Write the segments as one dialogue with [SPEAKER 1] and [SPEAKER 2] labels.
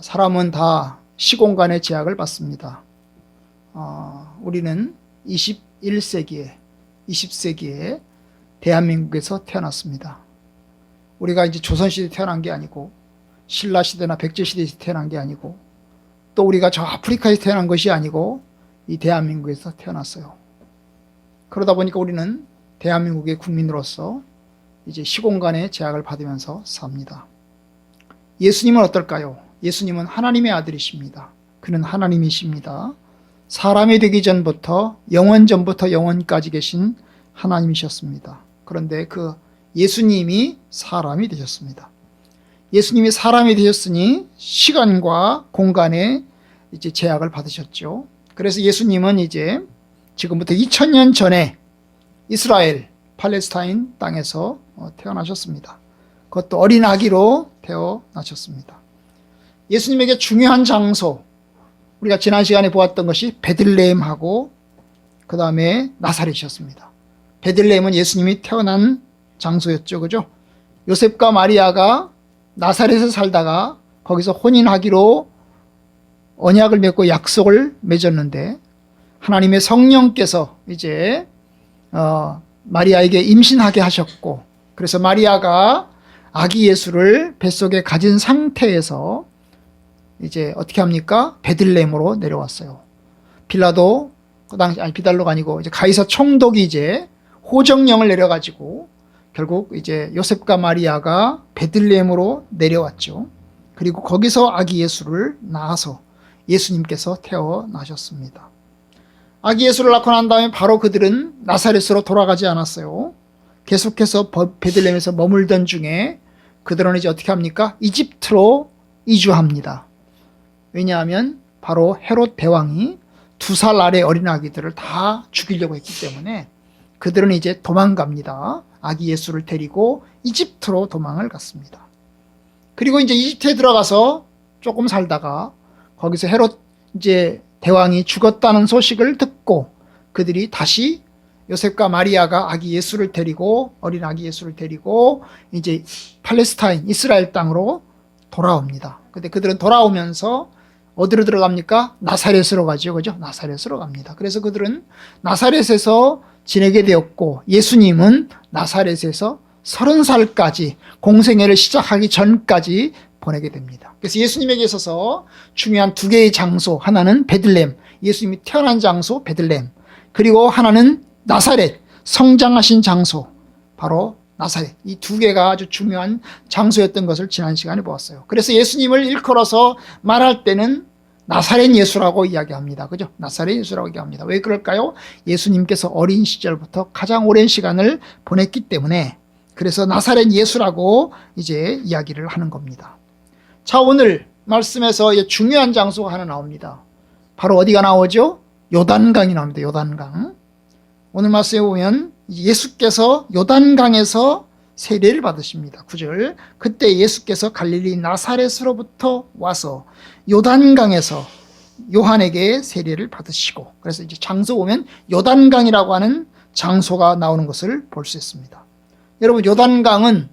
[SPEAKER 1] 사람은 다 시공간의 제약을 받습니다. 어, 우리는 21세기에, 20세기에 대한민국에서 태어났습니다. 우리가 이제 조선시대에 태어난 게 아니고, 신라시대나 백제시대에서 태어난 게 아니고, 또 우리가 저 아프리카에서 태어난 것이 아니고, 이 대한민국에서 태어났어요. 그러다 보니까 우리는 대한민국의 국민으로서 이제 시공간의 제약을 받으면서 삽니다. 예수님은 어떨까요? 예수님은 하나님의 아들이십니다. 그는 하나님이십니다. 사람이 되기 전부터 영원 전부터 영원까지 계신 하나님이셨습니다. 그런데 그 예수님이 사람이 되셨습니다. 예수님이 사람이 되셨으니 시간과 공간에 이제 제약을 받으셨죠. 그래서 예수님은 이제 지금부터 2000년 전에 이스라엘 팔레스타인 땅에서 어, 태어나셨습니다. 그것도 어린 아기로 태어나셨습니다. 예수님에게 중요한 장소, 우리가 지난 시간에 보았던 것이 베들레헴하고 그 다음에 나사렛이었습니다. 베들레헴은 예수님이 태어난 장소였죠. 그죠? 요셉과 마리아가 나사렛에 살다가 거기서 혼인하기로 언약을 맺고 약속을 맺었는데 하나님의 성령께서 이제 어, 마리아에게 임신하게 하셨고 그래서 마리아가 아기 예수를 뱃속에 가진 상태에서 이제 어떻게 합니까? 베들레헴으로 내려왔어요. 빌라도 그 당시 아니 비달로가 아니고 이제 가이사 총독이 이제 호정령을 내려가지고 결국 이제 요셉과 마리아가 베들레헴으로 내려왔죠. 그리고 거기서 아기 예수를 낳아서 예수님께서 태어나셨습니다. 아기 예수를 낳고 난 다음에 바로 그들은 나사렛으로 돌아가지 않았어요. 계속해서 베들레헴에서 머물던 중에 그들은 이제 어떻게 합니까? 이집트로 이주합니다. 왜냐하면 바로 헤롯 대왕이 두 살 아래 어린 아기들을 다 죽이려고 했기 때문에 그들은 이제 도망갑니다. 아기 예수를 데리고 이집트로 도망을 갔습니다. 그리고 이제 이집트에 들어가서 조금 살다가 거기서 헤롯 이제 대왕이 죽었다는 소식을 듣고 그들이 다시 요셉과 마리아가 아기 예수를 데리고 어린 아기 예수를 데리고 이제 팔레스타인 이스라엘 땅으로 돌아옵니다. 근데 그들은 돌아오면서 어디로 들어갑니까? 나사렛으로 가죠. 그죠? 나사렛으로 갑니다. 그래서 그들은 나사렛에서 지내게 되었고 예수님은 나사렛에서 서른 살까지 공생애를 시작하기 전까지 보내게 됩니다. 그래서 예수님에게 있어서 중요한 두 개의 장소, 하나는 베들렘, 예수님이 태어난 장소 베들렘, 그리고 하나는 나사렛, 성장하신 장소, 바로 나사렛. 이 두 개가 아주 중요한 장소였던 것을 지난 시간에 보았어요. 그래서 예수님을 일컬어서 말할 때는 나사렛 예수라고 이야기합니다. 그죠? 나사렛 예수라고 얘기합니다. 왜 그럴까요? 예수님께서 어린 시절부터 가장 오랜 시간을 보냈기 때문에 그래서 나사렛 예수라고 이제 이야기를 하는 겁니다. 자, 오늘 말씀에서 중요한 장소가 하나 나옵니다. 바로 어디가 나오죠? 요단강이 나옵니다. 요단강. 오늘 말씀에 보면 예수께서 요단강에서 세례를 받으십니다. 9절. 그때 예수께서 갈릴리 나사렛으로부터 와서 요단강에서 요한에게 세례를 받으시고 그래서 이제 장소 보면 요단강이라고 하는 장소가 나오는 것을 볼 수 있습니다. 여러분 요단강은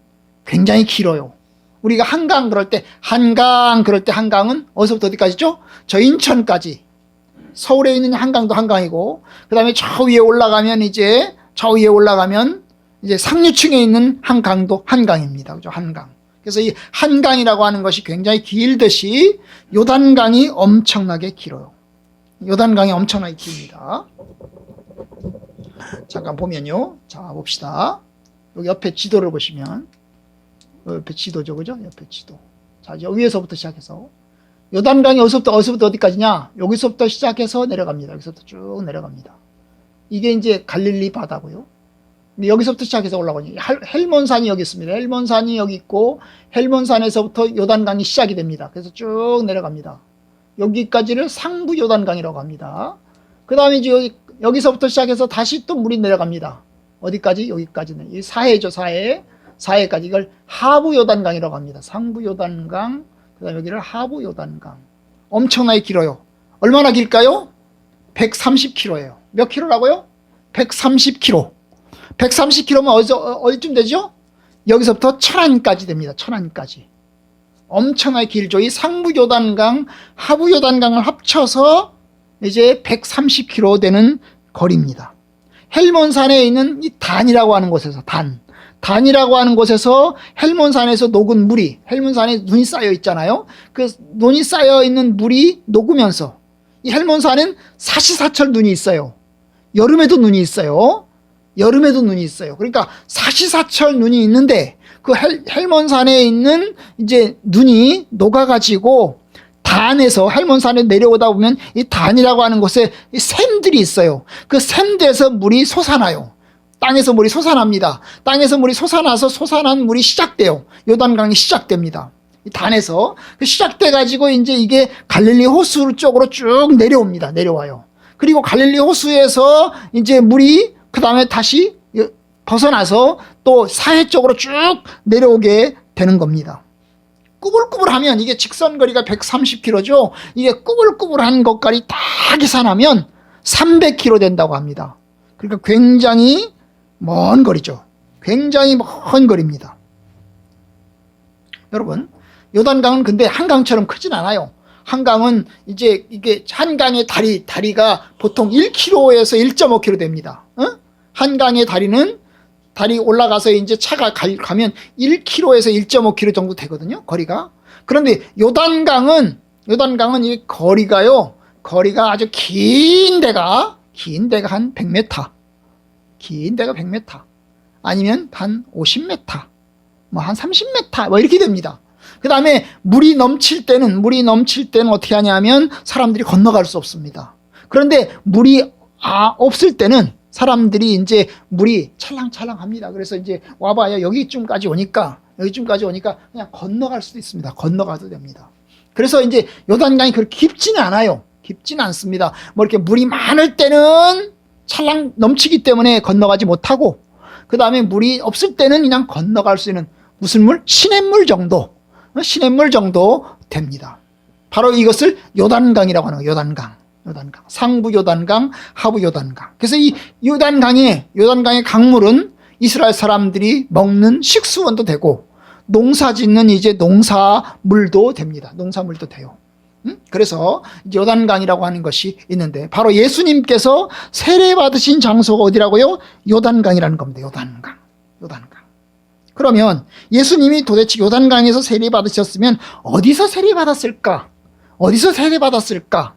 [SPEAKER 1] 굉장히 길어요. 우리가 한강 그럴 때 한강 그럴 때 한강은 어디서부터 어디까지죠? 저 인천까지. 서울에 있는 한강도 한강이고 그다음에 저 위에 올라가면 이제 저 위에 올라가면 이제 상류층에 있는 한강도 한강입니다. 그죠? 한강. 그래서 이 한강이라고 하는 것이 굉장히 길듯이 요단강이 엄청나게 길어요. 요단강이 엄청나게 깁니다. 잠깐 보면요. 자, 봅시다. 여기 옆에 지도를 보시면 옆에 지도죠. 그죠? 옆에 지도. 자, 이제 위에서부터 시작해서 요단강이 어디서부터 어디서부터 어디까지냐? 여기서부터 시작해서 내려갑니다. 여기서부터 쭉 내려갑니다. 이게 이제 갈릴리 바다고요. 여기서부터 시작해서 올라가니 헬몬산이 여기 있습니다. 헬몬산이 여기 있고 헬몬산에서부터 요단강이 시작이 됩니다. 그래서 쭉 내려갑니다. 여기까지를 상부 요단강이라고 합니다. 그 다음에 이제 여기, 여기서부터 시작해서 다시 또 물이 내려갑니다. 어디까지? 여기까지는. 이 사해죠, 사해. 사해까지. 이걸 하부 요단강이라고 합니다. 상부 요단강, 그 다음에 여기를 하부 요단강. 엄청나게 길어요. 얼마나 길까요? 130km예요. 몇 킬로라고요? 130km. 130km면 어디서, 어디쯤 되죠? 여기서부터 천안까지 됩니다. 천안까지. 엄청나게 길죠. 이 상부 요단강, 하부 요단강을 합쳐서 이제 130km 되는 거리입니다. 헬몬산에 있는 이 단이라고 하는 곳에서 단. 단이라고 하는 곳에서 헬몬산에서 녹은 물이 헬몬산에 눈이 쌓여 있잖아요. 그 눈이 쌓여 있는 물이 녹으면서 이 헬몬산은 사시사철 눈이 있어요. 여름에도 눈이 있어요. 여름에도 눈이 있어요. 그러니까 사시사철 눈이 있는데 그 헬, 헬몬산에 있는 이제 눈이 녹아가지고 단에서 헬몬산에 내려오다 보면 이 단이라고 하는 곳에 이 샘들이 있어요. 그 샘들에서 물이 솟아나요. 땅에서 물이 솟아납니다. 땅에서 물이 솟아나서 솟아난 물이 시작돼요. 요단강이 시작됩니다. 이 단에서 그 시작돼 가지고 이제 이게 갈릴리 호수 쪽으로 쭉 내려옵니다. 내려와요. 그리고 갈릴리 호수에서 이제 물이 그 다음에 다시 벗어나서 또 사해 쪽으로 쭉 내려오게 되는 겁니다. 꾸불꾸불하면 이게 직선거리가 130km죠. 이게 꾸불꾸불한 것까지 다 계산하면 300km 된다고 합니다. 그러니까 굉장히 먼 거리죠. 굉장히 먼 거리입니다. 여러분, 요단강은 근데 한강처럼 크진 않아요. 한강은 이제 이게 한강의 다리 다리가 보통 1km에서 1.5km 됩니다. 어? 한강의 다리는 다리 올라가서 이제 차가 가, 가 면 1km에서 1.5km 정도 되거든요. 거리가. 그런데 요단강은 요단강은 이 거리가요. 거리가 아주 긴 데가 긴 데가 한 100m. 긴 데가 100m. 아니면 한 50m. 뭐 한 30m 뭐 이렇게 됩니다. 그 다음에 물이 넘칠 때는 물이 넘칠 때는 어떻게 하냐면 사람들이 건너갈 수 없습니다. 그런데 물이 아, 없을 때는 사람들이 이제 물이 찰랑찰랑합니다. 그래서 이제 와봐야 여기쯤까지 오니까 여기쯤까지 오니까 그냥 건너갈 수도 있습니다. 건너가도 됩니다. 그래서 이제 요단강이 그렇게 깊지는 않아요. 깊지는 않습니다. 뭐 이렇게 물이 많을 때는 찰랑 넘치기 때문에 건너가지 못하고 그 다음에 물이 없을 때는 그냥 건너갈 수 있는 무슨 물? 시냇물 정도. 어, 시냇물 정도 됩니다. 바로 이것을 요단강이라고 하는 거예요. 요단강. 요단강. 상부 요단강, 하부 요단강. 그래서 이 요단강의 요단강의 강물은 이스라엘 사람들이 먹는 식수원도 되고 농사 짓는 이제 농사물도 됩니다. 농사물도 돼요. 음? 그래서 요단강이라고 하는 것이 있는데 바로 예수님께서 세례 받으신 장소가 어디라고요? 요단강이라는 겁니다. 요단강. 요단강. 그러면 예수님이 도대체 요단강에서 세례 받으셨으면 어디서 세례 받았을까? 어디서 세례 받았을까?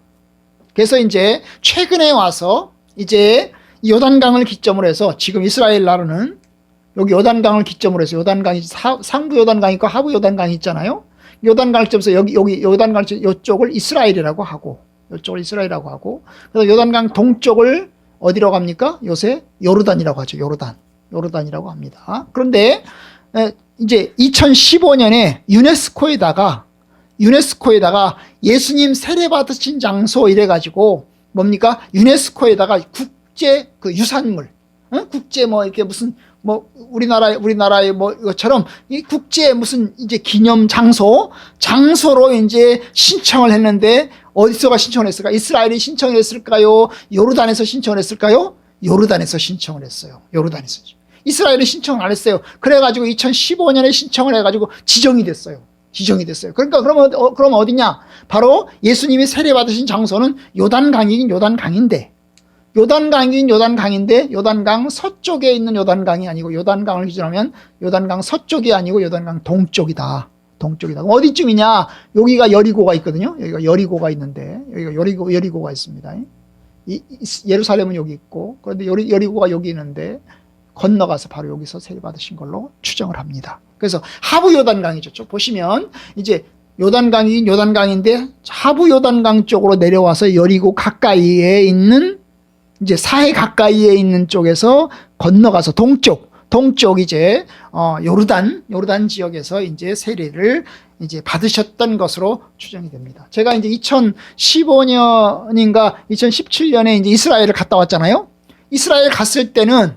[SPEAKER 1] 그래서 이제 최근에 와서 이제 요단강을 기점으로 해서 지금 이스라엘 나라는 여기 요단강을 기점으로 해서 요단강이 상부 요단강 있고 하부 요단강이 있잖아요. 요단강을 점서 여기 여기 요단강 이쪽을 이스라엘이라고 하고 이쪽을 이스라엘이라고 하고 그래서 요단강 동쪽을 어디로 갑니까? 요새 요르단이라고 하죠. 요르단. 요르단이라고 합니다. 그런데 이제 2015년에 유네스코에다가 유네스코에다가 예수님 세례 받으신 장소 이래 가지고 뭡니까? 유네스코에다가 국제 그 유산물 어? 국제 뭐 이렇게 무슨 뭐 우리나라 우리나라의 뭐 이것처럼 이 국제 무슨 이제 기념 장소 장소로 이제 신청을 했는데 어디서가 신청을 했을까? 이스라엘이 신청을 했을까요? 요르단에서 신청을 했을까요? 요르단에서 신청을 했어요. 요르단에서. 이스라엘은 신청을 안 했어요. 그래가지고 2015년에 신청을 해가지고 지정이 됐어요. 지정이 됐어요. 그러니까 그러면 어, 그럼 어디냐? 바로 예수님이 세례 받으신 장소는 요단강이긴 요단강인데 요단강이긴 요단강인데 요단강 서쪽에 있는 요단강이 아니고 요단강을 기준하면 요단강 서쪽이 아니고 요단강 동쪽이다. 동쪽이다. 어디쯤이냐? 여기가 여리고가 있거든요. 여기가 여리고가 있는데 여기가 여리고 여리고가 있습니다. 이, 예루살렘은 여기 있고 그런데 여리, 여리고가 여기 있는데 건너가서 바로 여기서 세례 받으신 걸로 추정을 합니다. 그래서 하부 요단강이죠. 쭉 보시면 이제 요단강이 요단강인데 하부 요단강 쪽으로 내려와서 여리고 가까이에 있는 이제 사해 가까이에 있는 쪽에서 건너가서 동쪽 동쪽 이제 어 요르단 요르단 지역에서 이제 세례를 이제 받으셨던 것으로 추정이 됩니다. 제가 이제 2015년인가 2017년에 이제 이스라엘을 갔다 왔잖아요. 이스라엘 갔을 때는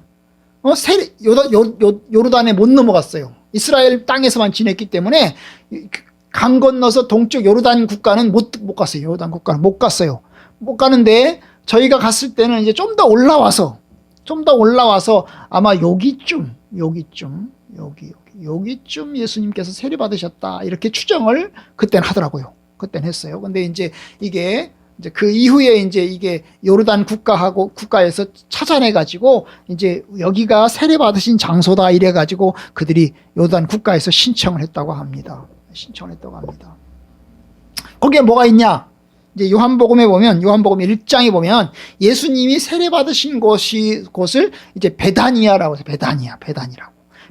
[SPEAKER 1] 어, 세례, 요다, 요, 요, 요르단에 못 넘어갔어요. 이스라엘 땅에서만 지냈기 때문에 강 건너서 동쪽 요르단 국가는 못, 못 갔어요. 요르단 국가는 못 갔어요. 못 가는데 저희가 갔을 때는 이제 좀 더 올라와서 좀 더 올라와서 아마 여기쯤, 여기쯤, 여기, 여기. 여기쯤 예수님께서 세례 받으셨다 이렇게 추정을 그때는 하더라고요. 그때는 했어요. 근데 이제 이게 이제 그 이후에 이제 이게 요르단 국가하고 국가에서 찾아내 가지고 이제 여기가 세례 받으신 장소다 이래 가지고 그들이 요르단 국가에서 신청을 했다고 합니다. 신청을 했다고 합니다. 거기에 뭐가 있냐? 이제 요한복음에 보면 요한복음 1장에 보면 예수님이 세례 받으신 곳이 곳을 이제 베다니아라고 해서 베다니아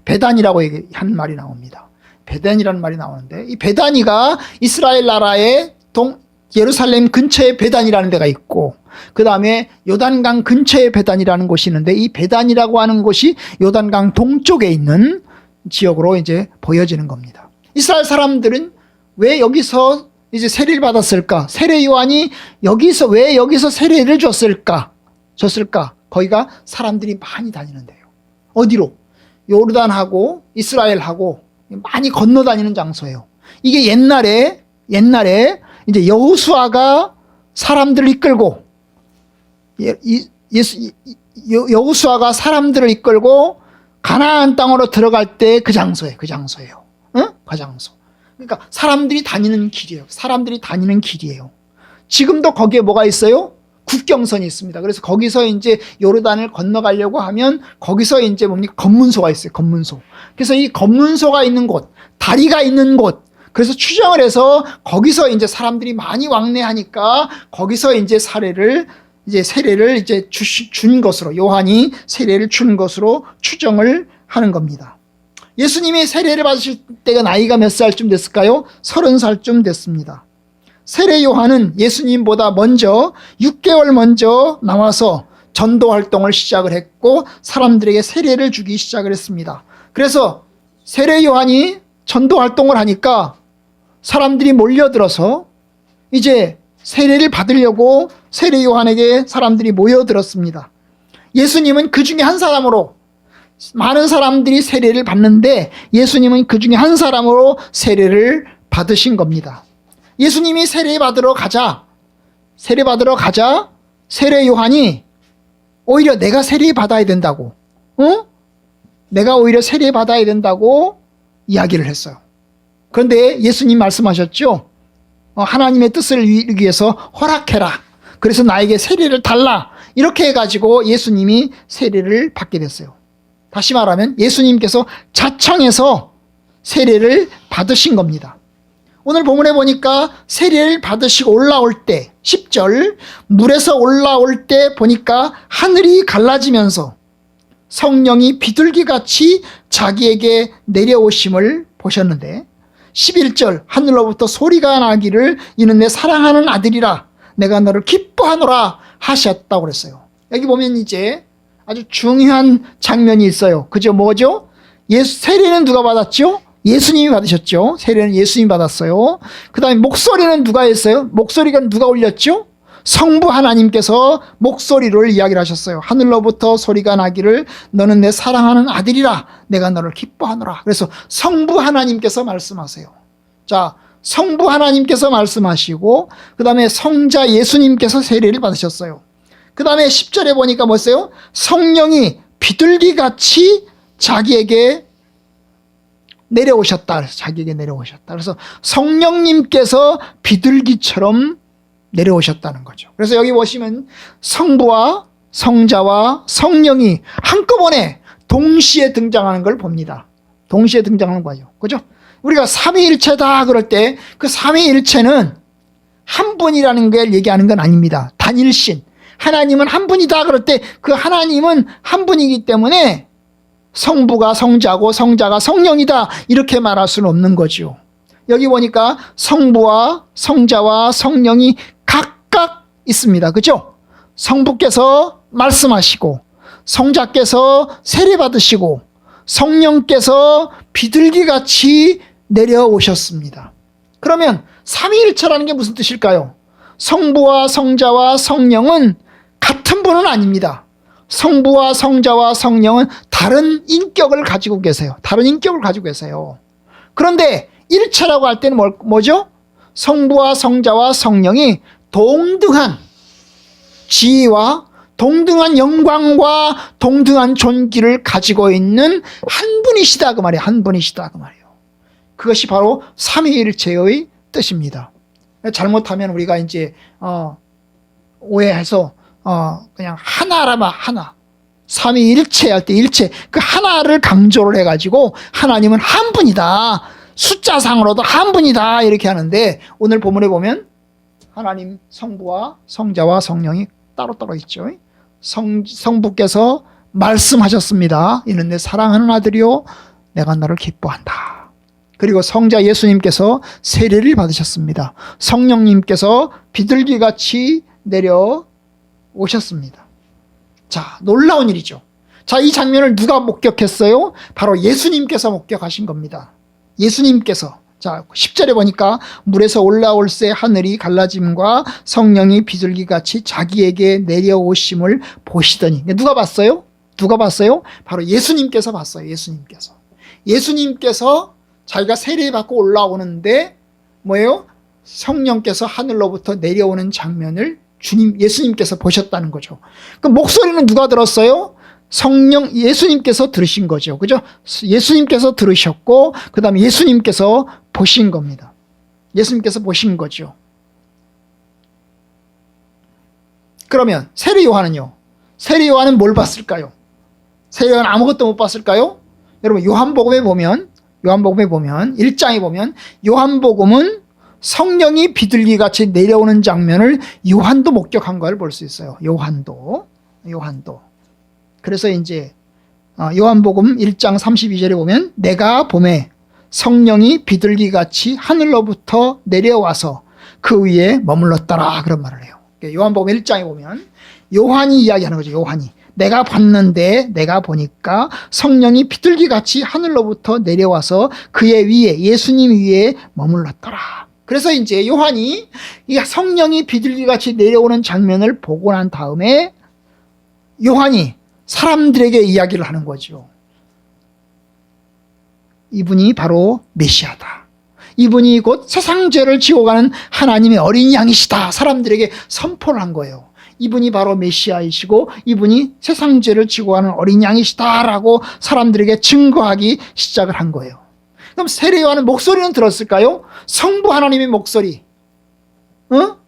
[SPEAKER 1] 베단이라고 얘기- 한 말이 나옵니다. 베단이라는 말이 나오는데 이 베단이가 이스라엘 나라의 동 예루살렘 근처에 베단이라는 데가 있고 그 다음에 요단강 근처에 베단이라는 곳이 있는데 이 베단이라고 하는 곳이 요단강 동쪽에 있는 지역으로 이제 보여지는 겁니다. 이스라엘 사람들은 왜 여기서 이제 세례를 받았을까? 세례 요한이 여기서 왜 여기서 세례를 줬을까? 줬을까? 거기가 사람들이 많이 다니는데요. 어디로? 요르단하고 이스라엘하고 많이 건너 다니는 장소예요. 이게 옛날에 옛날에 이제 여호수아가 사람들을 이끌고 예, 이- 예수 여호수아가 사람들을 이끌고 가나안 땅으로 들어갈 때 그 장소예요. 그 장소예요. 응? 그 장소. 그러니까 사람들이 다니는 길이에요. 사람들이 다니는 길이에요. 지금도 거기에 뭐가 있어요? 국경선이 있습니다. 그래서 거기서 이제 요르단을 건너가려고 하면 거기서 이제 뭡니까? 검문소가 있어요. 검문소. 그래서 이 검문소가 있는 곳, 다리가 있는 곳, 그래서 추정을 해서 거기서 이제 사람들이 많이 왕래하니까 거기서 이제 사례를 이제 세례를 이제 주, 준 것으로 요한이 세례를 준 것으로 추정을 하는 겁니다. 예수님이 세례를 받으실 때가 나이가 몇 살쯤 됐을까요? 서른 살쯤 됐습니다. 세례 요한은 예수님보다 먼저 6개월 먼저 나와서 전도 활동을 시작을 했고 사람들에게 세례를 주기 시작을 했습니다. 그래서 세례 요한이 전도 활동을 하니까 사람들이 몰려들어서 이제 세례를 받으려고 세례 요한에게 사람들이 모여들었습니다. 예수님은 그 중에 한 사람으로 많은 사람들이 세례를 받는데 예수님은 그 중에 한 사람으로 세례를 받으신 겁니다. 예수님이 세례 받으러 가자. 세례 받으러 가자. 세례 요한이 오히려 내가 세례 받아야 된다고. 어? 내가 오히려 세례 받아야 된다고 이야기를 했어요. 그런데 예수님 말씀하셨죠. 어, 하나님의 뜻을 위해서 허락해라. 그래서 나에게 세례를 달라. 이렇게 해가지고 예수님이 세례를 받게 됐어요. 다시 말하면 예수님께서 자청해서 세례를 받으신 겁니다. 오늘 본문에 보니까 세례를 받으시고 올라올 때 10절 물에서 올라올 때 보니까 하늘이 갈라지면서 성령이 비둘기같이 자기에게 내려오심을 보셨는데 11절 하늘로부터 소리가 나기를 이는 내 사랑하는 아들이라 내가 너를 기뻐하노라 하셨다고 그랬어요. 여기 보면 이제 아주 중요한 장면이 있어요. 그죠? 뭐죠? 예수 세례는 누가 받았죠? 예수님이 받으셨죠. 세례는 예수님이 받았어요. 그 다음에 목소리는 누가 했어요? 목소리가 누가 올렸죠? 성부 하나님께서 목소리를 이야기를 하셨어요. 하늘로부터 소리가 나기를 너는 내 사랑하는 아들이라 내가 너를 기뻐하노라. 그래서 성부 하나님께서 말씀하세요. 자, 성부 하나님께서 말씀하시고 그 다음에 성자 예수님께서 세례를 받으셨어요. 그 다음에 10절에 보니까 뭐였어요? 성령이 비둘기 같이 자기에게 내려오셨다. 자기에게 내려오셨다. 그래서 성령님께서 비둘기처럼 내려오셨다는 거죠. 그래서 여기 보시면 성부와 성자와 성령이 한꺼번에 동시에 등장하는 걸 봅니다. 동시에 등장하는 거죠. 그죠? 우리가 삼위일체다 그럴 때 그 삼위일체는 한 분이라는 걸 얘기하는 건 아닙니다. 단일신. 하나님은 한 분이다 그럴 때 그 하나님은 한 분이기 때문에 성부가 성자고 성자가 성령이다 이렇게 말할 수는 없는 거죠. 여기 보니까 성부와 성자와 성령이 있습니다. 그죠? 성부께서 말씀하시고 성자께서 세례 받으시고 성령께서 비둘기 같이 내려오셨습니다. 그러면 삼위일체라는 게 무슨 뜻일까요? 성부와 성자와 성령은 같은 분은 아닙니다. 성부와 성자와 성령은 다른 인격을 가지고 계세요. 다른 인격을 가지고 계세요. 그런데 일체라고 할 때는 뭐, 뭐죠? 성부와 성자와 성령이 동등한 지위와 동등한 영광과 동등한 존귀를 가지고 있는 한 분이시다 그 말이에요. 한 분이시다 그 말이에요. 그것이 바로 삼위일체의 뜻입니다. 잘못하면 우리가 이제 어, 오해해서 어, 그냥 하나라면 하나. 삼위일체 할 때 일체 그 하나를 강조를 해가지고 하나님은 한 분이다. 숫자상으로도 한 분이다 이렇게 하는데 오늘 본문에 보면 하나님 성부와 성자와 성령이 따로따로 있죠. 성, 성부께서 말씀하셨습니다. 이는 내 사랑하는 아들이요 내가 너를 기뻐한다. 그리고 성자 예수님께서 세례를 받으셨습니다. 성령님께서 비둘기 같이 내려 오셨습니다. 자, 놀라운 일이죠. 자, 이 장면을 누가 목격했어요? 바로 예수님께서 목격하신 겁니다. 예수님께서. 자, 10절에 보니까 물에서 올라올 새 하늘이 갈라짐과 성령이 비둘기 같이 자기에게 내려오심을 보시더니. 누가 봤어요? 누가 봤어요? 바로 예수님께서 봤어요. 예수님께서. 예수님께서 자기가 세례 받고 올라오는데 뭐예요? 성령께서 하늘로부터 내려오는 장면을 주님 예수님께서 보셨다는 거죠. 그 목소리는 누가 들었어요? 성령 예수님께서 들으신 거죠. 그죠? 예수님께서 들으셨고 그다음에 예수님께서 보신 겁니다. 예수님께서 보신 거죠. 그러면 세례 요한은요? 세례 요한은 뭘 봤을까요? 세례 요한 아무것도 못 봤을까요? 여러분 요한복음에 보면 요한복음에 보면 1장에 보면 요한복음은 성령이 비둘기 같이 내려오는 장면을 요한도 목격한 걸 볼 수 있어요. 요한도. 요한도. 그래서 이제 어, 요한복음 1장 32절에 보면 내가 봄에 성령이 비둘기 같이 하늘로부터 내려와서 그 위에 머물렀더라 그런 말을 해요. 요한복음 1장에 보면 요한이 이야기하는 거죠. 요한이. 내가 봤는데 내가 보니까 성령이 비둘기 같이 하늘로부터 내려와서 그의 위에 예수님 위에 머물렀더라. 그래서 이제 요한이 이 성령이 비둘기 같이 내려오는 장면을 보고 난 다음에 요한이 사람들에게 이야기를 하는 거죠. 이분이 바로 메시아다. 이분이 곧 세상 죄를 지고 가는 하나님의 어린 양이시다. 사람들에게 선포를 한 거예요. 이분이 바로 메시아이시고 이분이 세상 죄를 지고 가는 어린 양이시다라고 사람들에게 증거하기 시작을 한 거예요. 그럼 세례 요한은 목소리는 들었을까요? 성부 하나님의 목소리. 어?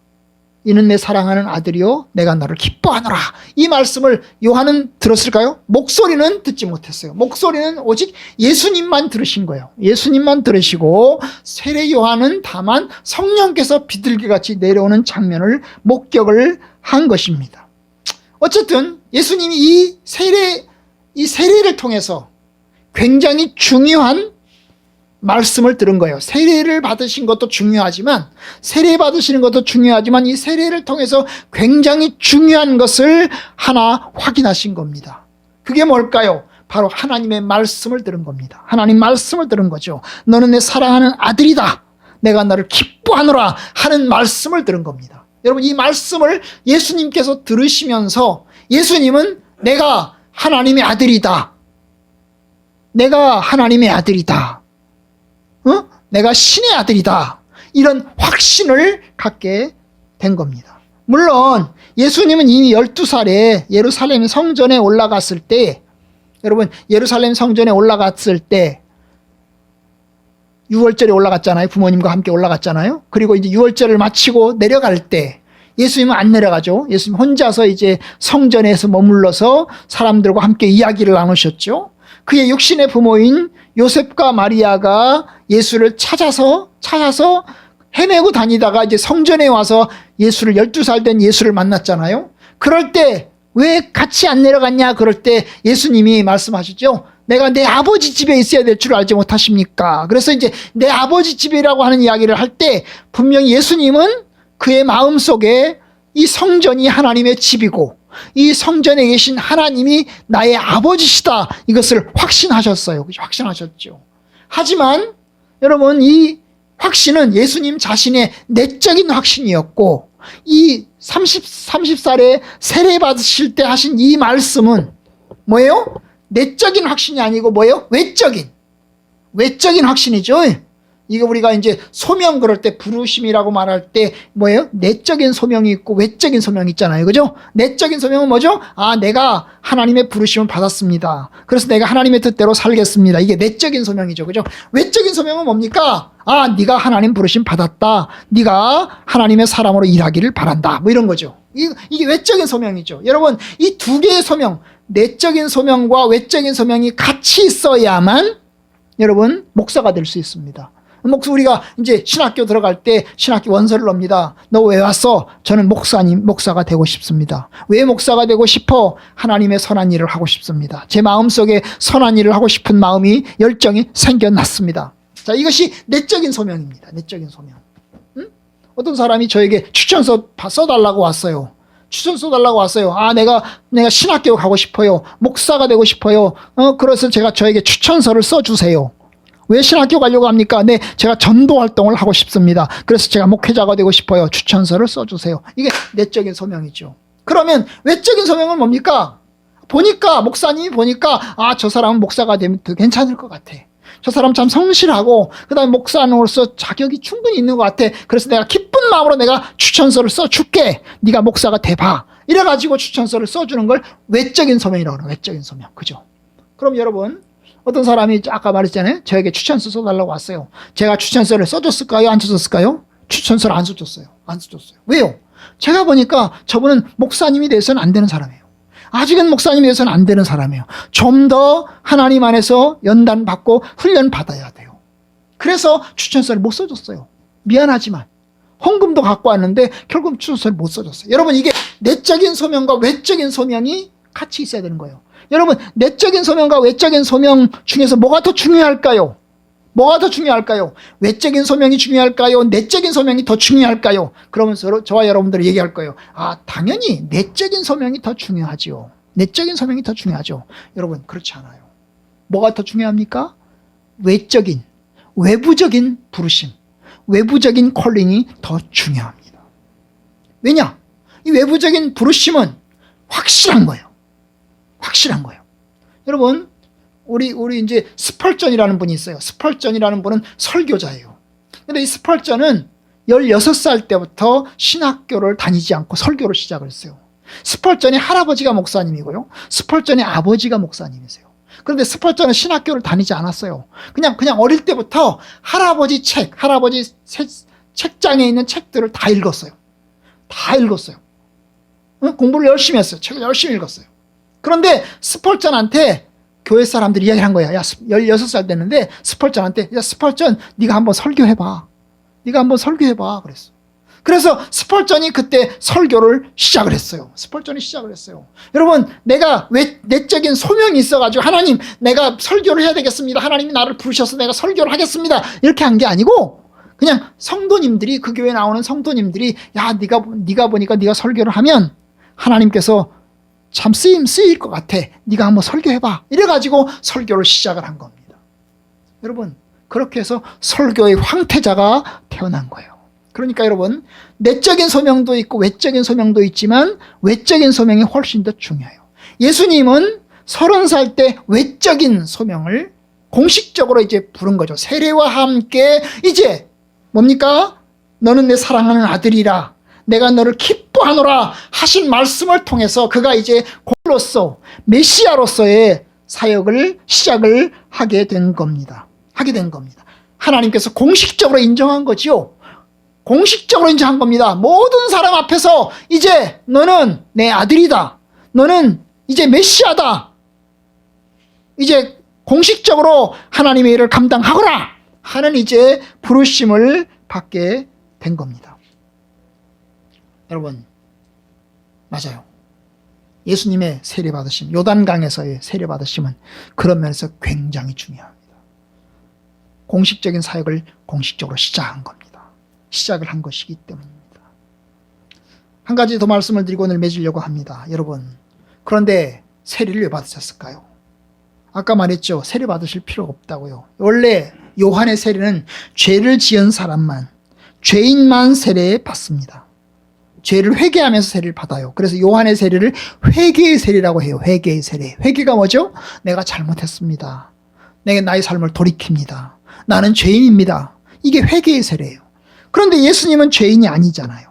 [SPEAKER 1] 이는 내 사랑하는 아들이요 내가 너를 기뻐하노라. 이 말씀을 요한은 들었을까요? 목소리는 듣지 못했어요. 목소리는 오직 예수님만 들으신 거예요. 예수님만 들으시고 세례 요한은 다만 성령께서 비둘기같이 내려오는 장면을 목격을 한 것입니다. 어쨌든 예수님이 이 세례 이 세례를 통해서 굉장히 중요한 말씀을 들은 거예요. 세례를 받으신 것도 중요하지만 세례 받으시는 것도 중요하지만 이 세례를 통해서 굉장히 중요한 것을 하나 확인하신 겁니다. 그게 뭘까요? 바로 하나님의 말씀을 들은 겁니다. 하나님 말씀을 들은 거죠. 너는 내 사랑하는 아들이다. 내가 너를 기뻐하노라 하는 말씀을 들은 겁니다. 여러분 이 말씀을 예수님께서 들으시면서 예수님은 내가 하나님의 아들이다. 내가 하나님의 아들이다. 어? 내가 신의 아들이다. 이런 확신을 갖게 된 겁니다. 물론 예수님은 이미 12살에 예루살렘 성전에 올라갔을 때 여러분 예루살렘 성전에 올라갔을 때 6월절에 올라갔잖아요. 부모님과 함께 올라갔잖아요. 그리고 이제 6월절을 마치고 내려갈 때 예수님은 안 내려가죠. 예수님 혼자서 이제 성전에서 머물러서 사람들과 함께 이야기를 나누셨죠. 그의 육신의 부모인 요셉과 마리아가 예수를 찾아서 찾아서 헤매고 다니다가 이제 성전에 와서 예수를 12살 된 예수를 만났잖아요. 그럴 때 왜 같이 안 내려갔냐? 그럴 때 예수님이 말씀하셨죠. 내가 내 아버지 집에 있어야 될 줄 알지 못하십니까? 그래서 이제 내 아버지 집이라고 하는 이야기를 할 때 분명히 예수님은 그의 마음 속에 이 성전이 하나님의 집이고 이 성전에 계신 하나님이 나의 아버지시다. 이것을 확신하셨어요. 확신하셨죠. 하지만 여러분 이 확신은 예수님 자신의 내적인 확신이었고 이 30, 30살에 세례 받으실 때 하신 이 말씀은 뭐예요? 내적인 확신이 아니고 뭐예요? 외적인. 외적인 확신이죠. 이거 우리가 이제 소명 그럴 때 부르심이라고 말할 때 뭐예요? 내적인 소명이 있고 외적인 소명이 있잖아요. 그죠? 내적인 소명은 뭐죠? 아, 내가 하나님의 부르심을 받았습니다. 그래서 내가 하나님의 뜻대로 살겠습니다. 이게 내적인 소명이죠. 그죠? 외적인 소명은 뭡니까? 아, 네가 하나님 부르심 받았다. 네가 하나님의 사람으로 일하기를 바란다. 뭐 이런 거죠. 이- 이게 외적인 소명이죠. 여러분, 이 두 개의 소명, 내적인 소명과 외적인 소명이 같이 있어야만 여러분 목사가 될 수 있습니다. 목사 우리가 이제 신학교 들어갈 때 신학교 원서를 놉니다. 너 왜 왔어? 저는 목사님 목사가 되고 싶습니다. 왜 목사가 되고 싶어? 하나님의 선한 일을 하고 싶습니다. 제 마음속에 선한 일을 하고 싶은 마음이 열정이 생겨났습니다. 자, 이것이 내적인 소명입니다. 내적인 소명. 응? 어떤 사람이 저에게 추천서 바- 써달라고 왔어요. 추천 써달라고 왔어요. 아, 내가, 내가 신학교 가고 싶어요. 목사가 되고 싶어요. 어, 그래서 제가 저에게 추천서를 써주세요. 왜 신학교 가려고 합니까? 네, 제가 전도 활동을 하고 싶습니다. 그래서 제가 목회자가 되고 싶어요. 추천서를 써주세요. 이게 내적인 소명이죠. 그러면 외적인 소명은 뭡니까? 보니까, 목사님이 보니까, 아, 저 사람은 목사가 되면 더 괜찮을 것 같아. 저 사람 참 성실하고, 그 다음에 목사로서 자격이 충분히 있는 것 같아. 그래서 내가 기쁜 마음으로 내가 추천서를 써줄게. 네가 목사가 돼봐. 이래가지고 추천서를 써주는 걸 외적인 소명이라고 그래요. 외적인 소명. 그죠? 그럼 여러분, 어떤 사람이 아까 말했잖아요. 저에게 추천서 써달라고 왔어요. 제가 추천서를 써줬을까요? 안 써줬을까요? 추천서를 안 써줬어요. 안 써줬어요. 왜요? 제가 보니까 저분은 목사님이 돼서는 안 되는 사람이에요. 아직은 목사님이 돼서는 안 되는 사람이에요. 좀 더 하나님 안에서 연단 받고 훈련 받아야 돼요. 그래서 추천서를 못 써줬어요. 미안하지만. 헌금도 갖고 왔는데 결국 추천서를 못 써줬어요. 여러분 이게 내적인 소명과 외적인 소명이 같이 있어야 되는 거예요. 여러분 내적인 소명과 외적인 소명 중에서 뭐가 더 중요할까요? 뭐가 더 중요할까요? 외적인 소명이 중요할까요? 내적인 소명이 더 중요할까요? 그러면서 저와 여러분들이 얘기할 거예요. 아, 당연히 내적인 소명이 더 중요하지요. 내적인 소명이 더 중요하죠. 여러분, 그렇지 않아요. 뭐가 더 중요합니까? 외적인, 외부적인 부르심, 외부적인 콜링이 더 중요합니다. 왜냐? 이 외부적인 부르심은 확실한 거예요. 확실한 거예요. 여러분, 우리, 우리 이제 스펄전이라는 분이 있어요. 스펄전이라는 분은 설교자예요. 근데 이 스펄전은 16살 때부터 신학교를 다니지 않고 설교를 시작을 했어요. 스펄전의 할아버지가 목사님이고요. 스펄전의 아버지가 목사님이세요. 그런데 스펄전은 신학교를 다니지 않았어요. 그냥, 그냥 어릴 때부터 할아버지 책, 할아버지 책, 책장에 있는 책들을 다 읽었어요. 다 읽었어요. 응? 공부를 열심히 했어요. 책을 열심히 읽었어요. 그런데 스펄전한테 교회 사람들이 이야기를 한 거야. 야, 16살 됐는데 스펄전한테 야, 스펄전 네가 한번 설교해 봐. 네가 한번 설교해 봐. 그랬어. 그래서 스펄전이 그때 설교를 시작을 했어요. 스펄전이 시작을 했어요. 여러분, 내가 왜 내적인 소명이 있어가지고 하나님, 내가 설교를 해야 되겠습니다. 하나님이 나를 부르셔서 내가 설교를 하겠습니다. 이렇게 한 게 아니고 그냥 성도님들이 그 교회 나오는 성도님들이 야, 네가 네가 보니까 네가 설교를 하면 하나님께서 참 쓰임 쓰일 것 같아. 네가 한번 설교해봐. 이래가지고 설교를 시작을 한 겁니다. 여러분 그렇게 해서 설교의 황태자가 태어난 거예요. 그러니까 여러분 내적인 소명도 있고 외적인 소명도 있지만 외적인 소명이 훨씬 더 중요해요. 예수님은 서른 살 때 외적인 소명을 공식적으로 이제 부른 거죠. 세례와 함께 이제 뭡니까? 너는 내 사랑하는 아들이라. 내가 너를 기뻐하노라 하신 말씀을 통해서 그가 이제 골로서 메시아로서의 사역을 시작을 하게 된 겁니다. 하게 된 겁니다. 하나님께서 공식적으로 인정한 거지요. 공식적으로 인정한 겁니다. 모든 사람 앞에서 이제 너는 내 아들이다. 너는 이제 메시아다. 이제 공식적으로 하나님의 일을 감당하거라 하는 이제 부르심을 받게 된 겁니다. 여러분, 맞아요. 예수님의 세례 받으심, 요단강에서의 세례 받으심은 그런 면에서 굉장히 중요합니다. 공식적인 사역을 공식적으로 시작한 겁니다. 시작을 한 것이기 때문입니다. 한 가지 더 말씀을 드리고 오늘 맺으려고 합니다. 여러분, 그런데 세례를 왜 받으셨을까요? 아까 말했죠. 세례 받으실 필요가 없다고요. 원래 요한의 세례는 죄를 지은 사람만, 죄인만 세례 받습니다. 죄를 회개하면서 세례를 받아요. 그래서 요한의 세례를 회개의 세례라고 해요. 회개의 세례. 회개가 뭐죠? 내가 잘못했습니다. 내가 나의 삶을 돌이킵니다. 나는 죄인입니다. 이게 회개의 세례예요. 그런데 예수님은 죄인이 아니잖아요.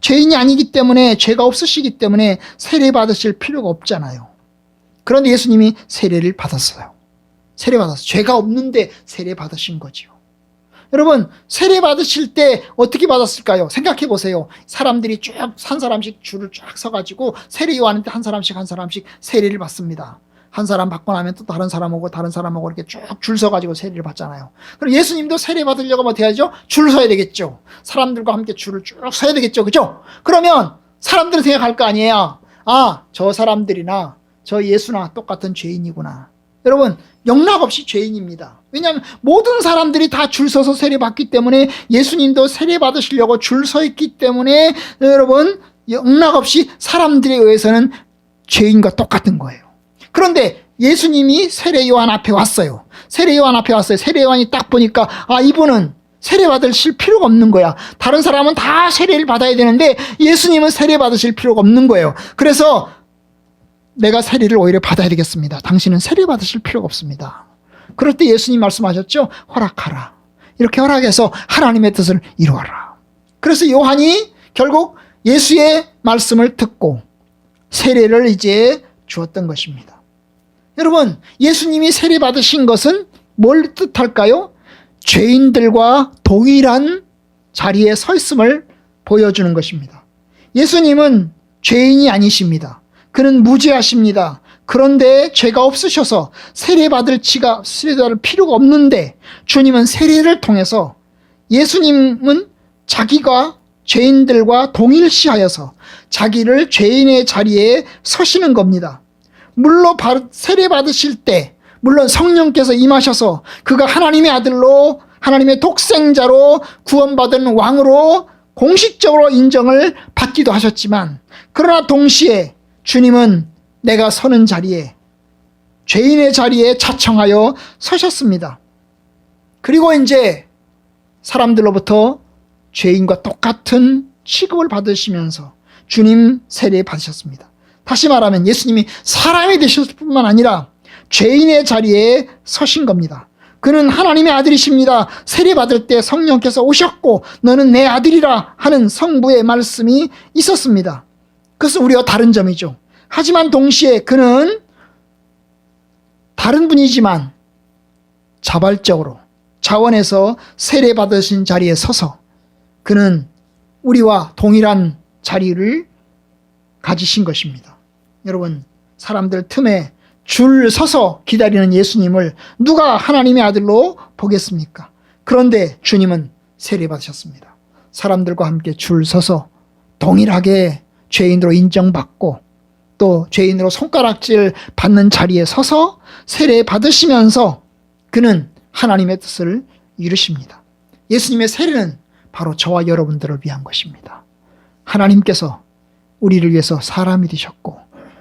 [SPEAKER 1] 죄인이 아니기 때문에 죄가 없으시기 때문에 세례 받으실 필요가 없잖아요. 그런데 예수님이 세례를 받았어요. 세례 받았어요. 죄가 없는데 세례 받으신 거지요. 여러분, 세례 받으실 때 어떻게 받았을까요? 생각해 보세요. 사람들이 쭉 한 사람씩 줄을 쫙 서가지고 세례 요한한테 한 사람씩 한 사람씩 세례를 받습니다. 한 사람 받고 나면 또 다른 사람 오고 다른 사람 오고 이렇게 쭉 줄 서가지고 세례를 받잖아요. 그럼 예수님도 세례 받으려고 뭐 해야죠? 줄 서야 되겠죠. 사람들과 함께 줄을 쭉 서야 되겠죠. 그죠? 그러면 사람들은 생각할 거 아니에요. 아, 저 사람들이나 저 예수나 똑같은 죄인이구나. 여러분, 영락 없이 죄인입니다. 왜냐하면 모든 사람들이 다 줄 서서 세례 받기 때문에 예수님도 세례 받으시려고 줄 서 있기 때문에 여러분, 영락 없이 사람들에 의해서는 죄인과 똑같은 거예요. 그런데 예수님이 세례 요한 앞에 왔어요. 세례 요한 앞에 왔어요. 세례 요한이 딱 보니까 아 이분은 세례 받으실 필요가 없는 거야. 다른 사람은 다 세례를 받아야 되는데 예수님은 세례 받으실 필요가 없는 거예요. 그래서 내가 세례를 오히려 받아야 되겠습니다. 당신은 세례 받으실 필요가 없습니다. 그럴 때 예수님 말씀하셨죠. 허락하라. 이렇게 허락해서 하나님의 뜻을 이루어라. 그래서 요한이 결국 예수의 말씀을 듣고 세례를 이제 주었던 것입니다. 여러분, 예수님이 세례 받으신 것은 뭘 뜻할까요? 죄인들과 동일한 자리에 서 있음을 보여주는 것입니다. 예수님은 죄인이 아니십니다. 그는 무죄하십니다. 그런데 죄가 없으셔서 세례 받을 지가 세례 받을 필요가 없는데 주님은 세례를 통해서 예수님은 자기가 죄인들과 동일시하여서 자기를 죄인의 자리에 서시는 겁니다. 물론 세례 받으실 때 물론 성령께서 임하셔서 그가 하나님의 아들로 하나님의 독생자로 구원받은 왕으로 공식적으로 인정을 받기도 하셨지만 그러나 동시에 주님은 내가 서는 자리에 죄인의 자리에 자청하여 서셨습니다. 그리고 이제 사람들로부터 죄인과 똑같은 취급을 받으시면서 주님 세례 받으셨습니다. 다시 말하면 예수님이 사람이 되셨을 뿐만 아니라 죄인의 자리에 서신 겁니다. 그는 하나님의 아들이십니다. 세례 받을 때 성령께서 오셨고 너는 내 아들이라 하는 성부의 말씀이 있었습니다. 그것은 우리와 다른 점이죠. 하지만 동시에 그는 다른 분이지만 자발적으로 자원에서 세례 받으신 자리에 서서 그는 우리와 동일한 자리를 가지신 것입니다. 여러분, 사람들 틈에 줄 서서 기다리는 예수님을 누가 하나님의 아들로 보겠습니까? 그런데 주님은 세례 받으셨습니다. 사람들과 함께 줄 서서 동일하게 죄인으로 인정받고 또 죄인으로 손가락질 받는 자리에 서서 세례 받으시면서 그는 하나님의 뜻을 이루십니다. 예수님의 세례는 바로 저와 여러분들을 위한 것입니다. 하나님께서 우리를 위해서 사람이 되셨고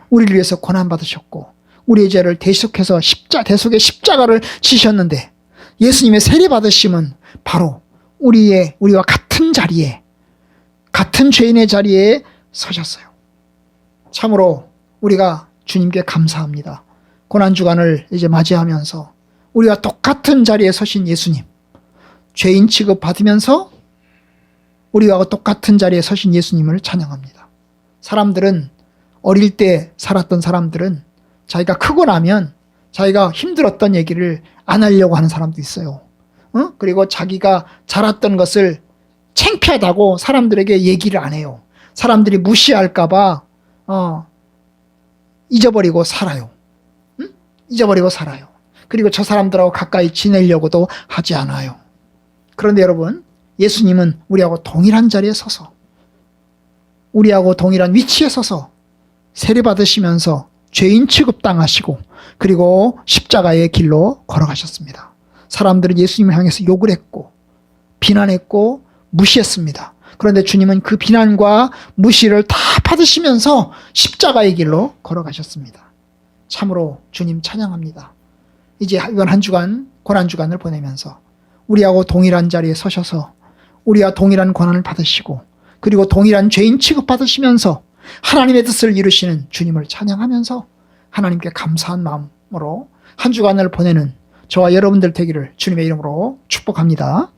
[SPEAKER 1] 우리를 위해서 고난 받으셨고 우리의 죄를 대속해서 십자 대속의 십자가를 지셨는데 예수님의 세례 받으심은 바로 우리의 우리와 같은 자리에 같은 죄인의 자리에 서셨어요. 참으로 우리가 주님께 감사합니다. 고난 주간을 이제 맞이하면서 우리와 똑같은 자리에 서신 예수님 죄인 취급 받으면서 우리와 똑같은 자리에 서신 예수님을 찬양합니다. 사람들은 어릴 때 살았던 사람들은 자기가 크고 나면 자기가 힘들었던 얘기를 안 하려고 하는 사람도 있어요. 어? 그리고 자기가 자랐던 것을 창피하다고 사람들에게 얘기를 안 해요. 사람들이 무시할까봐 어, 잊어버리고 살아요. 응? 잊어버리고 살아요. 그리고 저 사람들하고 가까이 지내려고도 하지 않아요. 그런데 여러분, 예수님은 우리하고 동일한 자리에 서서 우리하고 동일한 위치에 서서 세례 받으시면서 죄인 취급당하시고 그리고 십자가의 길로 걸어가셨습니다. 사람들은 예수님을 향해서 욕을 했고 비난했고 무시했습니다. 그런데 주님은 그 비난과 무시를 다 받으시면서 십자가의 길로 걸어가셨습니다. 참으로 주님 찬양합니다. 이제 이번 한 주간 고난 주간을 보내면서 우리하고 동일한 자리에 서셔서 우리와 동일한 권한을 받으시고 그리고 동일한 죄인 취급 받으시면서 하나님의 뜻을 이루시는 주님을 찬양하면서 하나님께 감사한 마음으로 한 주간을 보내는 저와 여러분들 되기를 주님의 이름으로 축복합니다.